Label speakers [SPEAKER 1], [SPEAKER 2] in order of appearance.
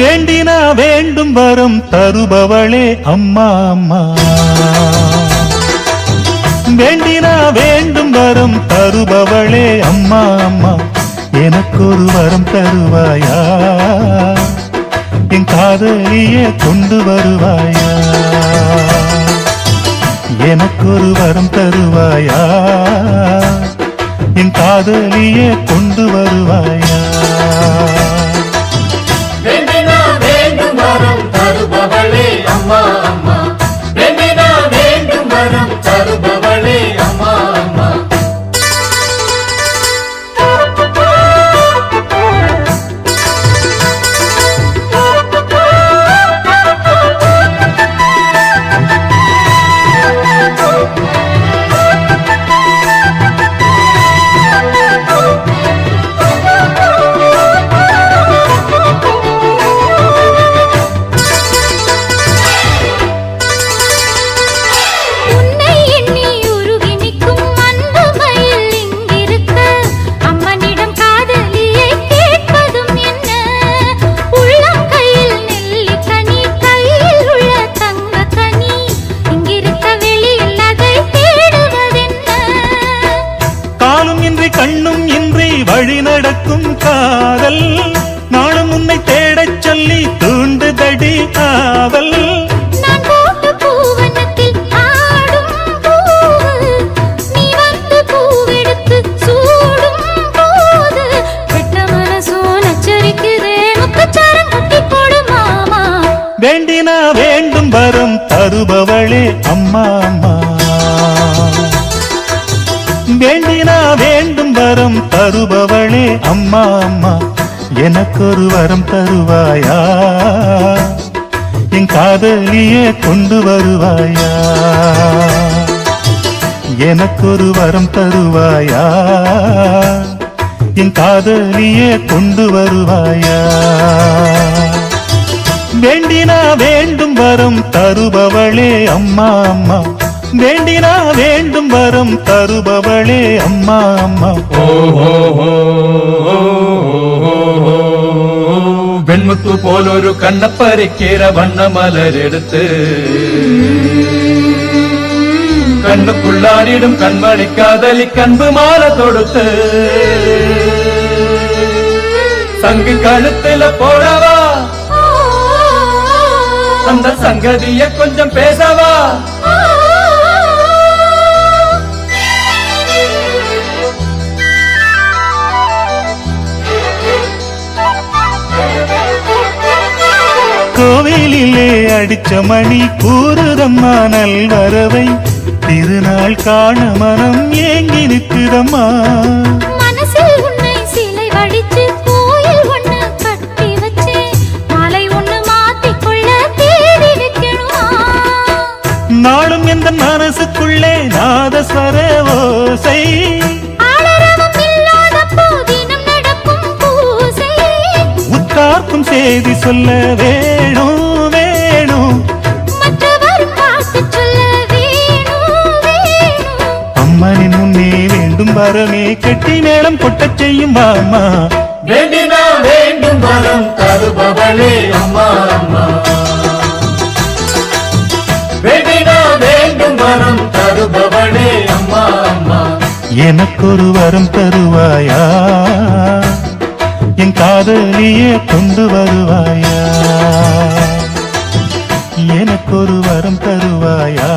[SPEAKER 1] வேண்டினா வேண்டும் வரும் தருபவளே அம்மா அம்மா. வேண்டினா வேண்டும் வரும் தருபவளே அம்மா அம்மா. எனக்கு ஒரு வரம் தருவாயா? என் காதலியே கொண்டு வருவாயா? எனக்கு ஒரு வரம் தருவாயா? என் காதலியே கொண்டு வருவாயா?
[SPEAKER 2] தருபவளே அம்மா
[SPEAKER 1] கண்ணும் இன்றி வழி நடக்கும் காதல். நாளும் உன்னை தேடச் சொல்லி தூண்டுதடி காவல். வேண்டினா வேண்டும் வரம் தருபவளே அம்மா தருபவளே அம்மா அம்மா எனக்கொரு வரம் தருவாயா? என் காதலியே கொண்டு வருவாயா? எனக்கொரு வரம் தருவாயா? என் காதலியே கொண்டு வருவாயா? வேண்டினா வேண்டும் வரம் தருபவளே அம்மா அம்மா வேண்டினா வேண்டும் வரம் தருபவளே அம்மா அம்மா
[SPEAKER 3] വെൺമുത്തു പോലൊരു കണ്ണപ്പരക്കേറ വണ്ണമലരെടുത്ത് കണ്ണുക്കുള്ളാടിടും കൺമണിക്കാതലി കൺപ് മാല തൊടുത്ത് சங்கு கழுத்துல போடவா அந்த சங்கதிய கொஞ்சம் பேசவா
[SPEAKER 1] அடிச்ச மணி கூறுதம்மா நல்வரவை. திருநாள் காண மனம் ஏங்கி நிற்குதம்மா. நாளும் எந்த மனசுக்குள்ளே நாதஸ்வர ஓசை. உத்தார்க்கும் செய்தி சொல்ல வரமே கெட்டி மேளம் கொட்டச் செய்யும் வாமா
[SPEAKER 2] வேண்டினா வேண்டும் வரம் தருபவளே அம்மா அம்மா. வேண்டினா வேண்டும் வரம் தருபவளே அம்மா அம்மா.
[SPEAKER 1] எனக்கொரு வரம் தருவாயா? என் காதலியே கொண்டு வருவாயா? எனக்கொரு வரம் தருவாயா?